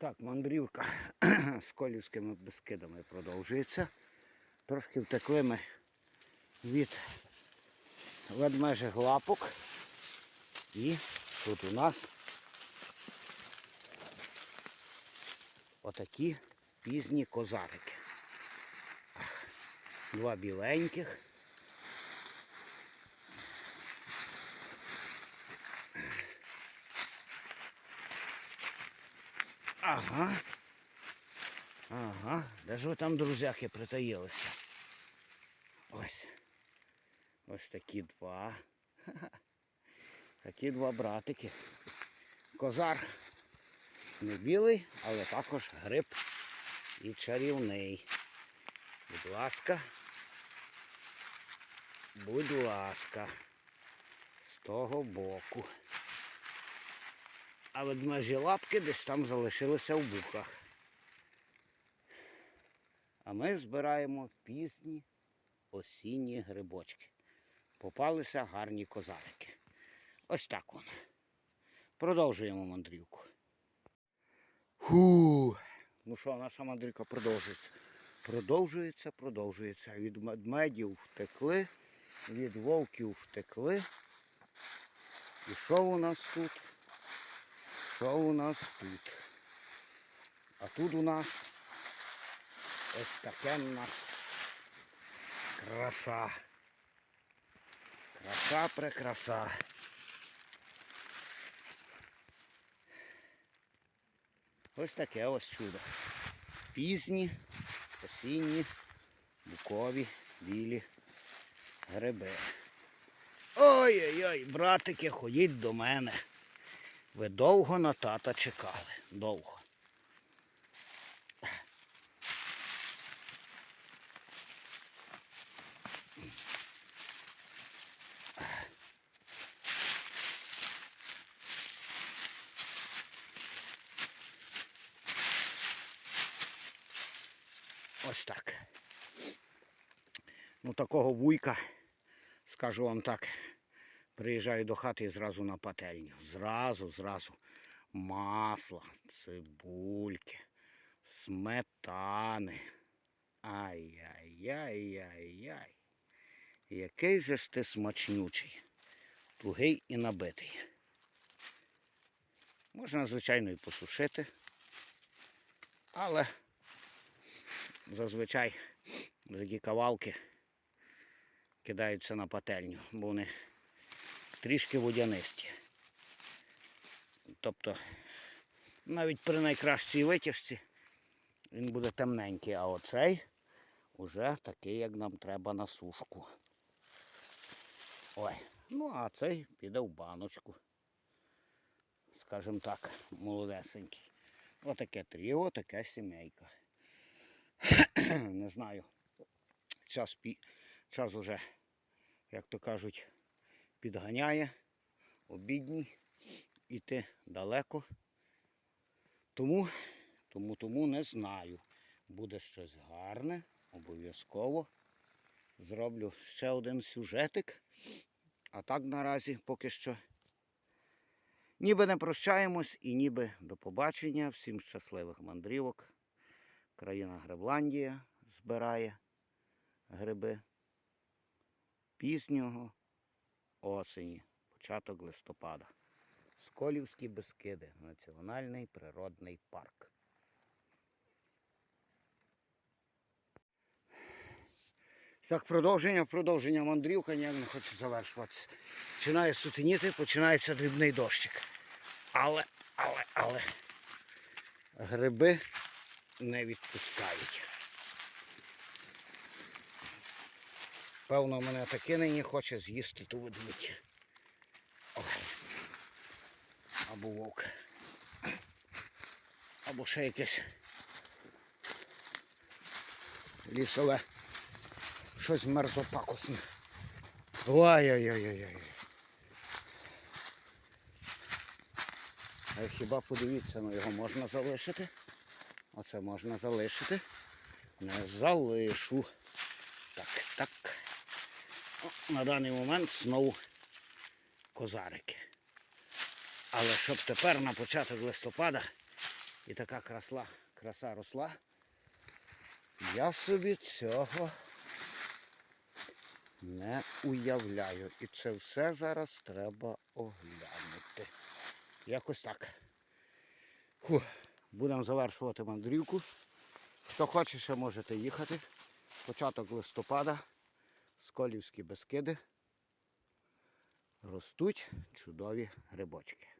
Так, мандрівка з колівськими безкидами продовжується. Трошки втекли ми від ведмежих лапок. І тут у нас отакі пізні козарики. Два біленьких. Ага. Ага. Ви там, друзяки, притаїлися? Ось. Ось такі два. Такі два братики. Козар не білий, але також гриб і чарівний. Будь ласка. Будь ласка. З того боку. А ведмежі лапки десь там залишилися в бухах. А ми збираємо пізні осінні грибочки. Попалися гарні козарики. Ось так воно. Продовжуємо мандрівку. Фу. Ну що, наша мандрівка продовжується. Продовжується, продовжується. Від медмедів втекли, від вовків втекли. І що у нас тут? Що у нас тут? А тут у нас ось такенна краса. Краса прекраса. Ось таке ось чудо. Пізні, осінні, букові, білі гриби. Ой-ой-ой, братики, ходіть до мене. Ви довго на тата чекали. Довго. Ось так. Ну такого вуйка, скажу вам так, приїжджаю до хати і зразу на пательню. Зразу, зразу масла, цибульки, сметани. Ай-яй-яй-яй-яй. Який же ж ти смачнючий, тугий і набитий. Можна, звичайно, і посушити, але зазвичай такі кавалки кидаються на пательню, бо вони трішки водянисті. Тобто навіть при найкращій витяжці він буде темненький, а оцей уже такий, як нам треба на сушку. Ой, ну а цей піде в баночку. Скажімо так, молодесенький. Отаке тріо, таке сімейка. Не знаю. Час, пі... Час уже, як то кажуть, підганяє, обідній, іти далеко. Тому, тому, тому не знаю. Буде щось гарне, обов'язково. Зроблю ще один сюжетик. А так наразі поки що ніби не прощаємось і ніби до побачення. Всім щасливих мандрівок. Країна Гребландія збирає гриби пізнього осені, початок листопада. Сколівські Бескиди, Національний природний парк. Так, продовження, продовження мандрівка ніяк не хоче завершуватися. Починає сутеніти, починається дрібний дощик. Але, але, але гриби не відпускають. Певно, мене таки нині хоче з'їсти ту ведмідь. Або вовк. Або ще якесь лісове. Щось мерзопакосне. Ой-ой-ой-ой-ой. А хіба подивіться, ну його можна залишити? Оце можна залишити. Не залишу. На даний момент знову козарики. Але щоб тепер на початок листопада І така красла, краса росла. Я собі цього не уявляю. І це все зараз треба оглянути. Якось так. Фух. Будемо завершувати мандрівку. Хто хоче, ще можете їхати. Початок листопада, Сколівські безкиди Ростуть чудові грибочки.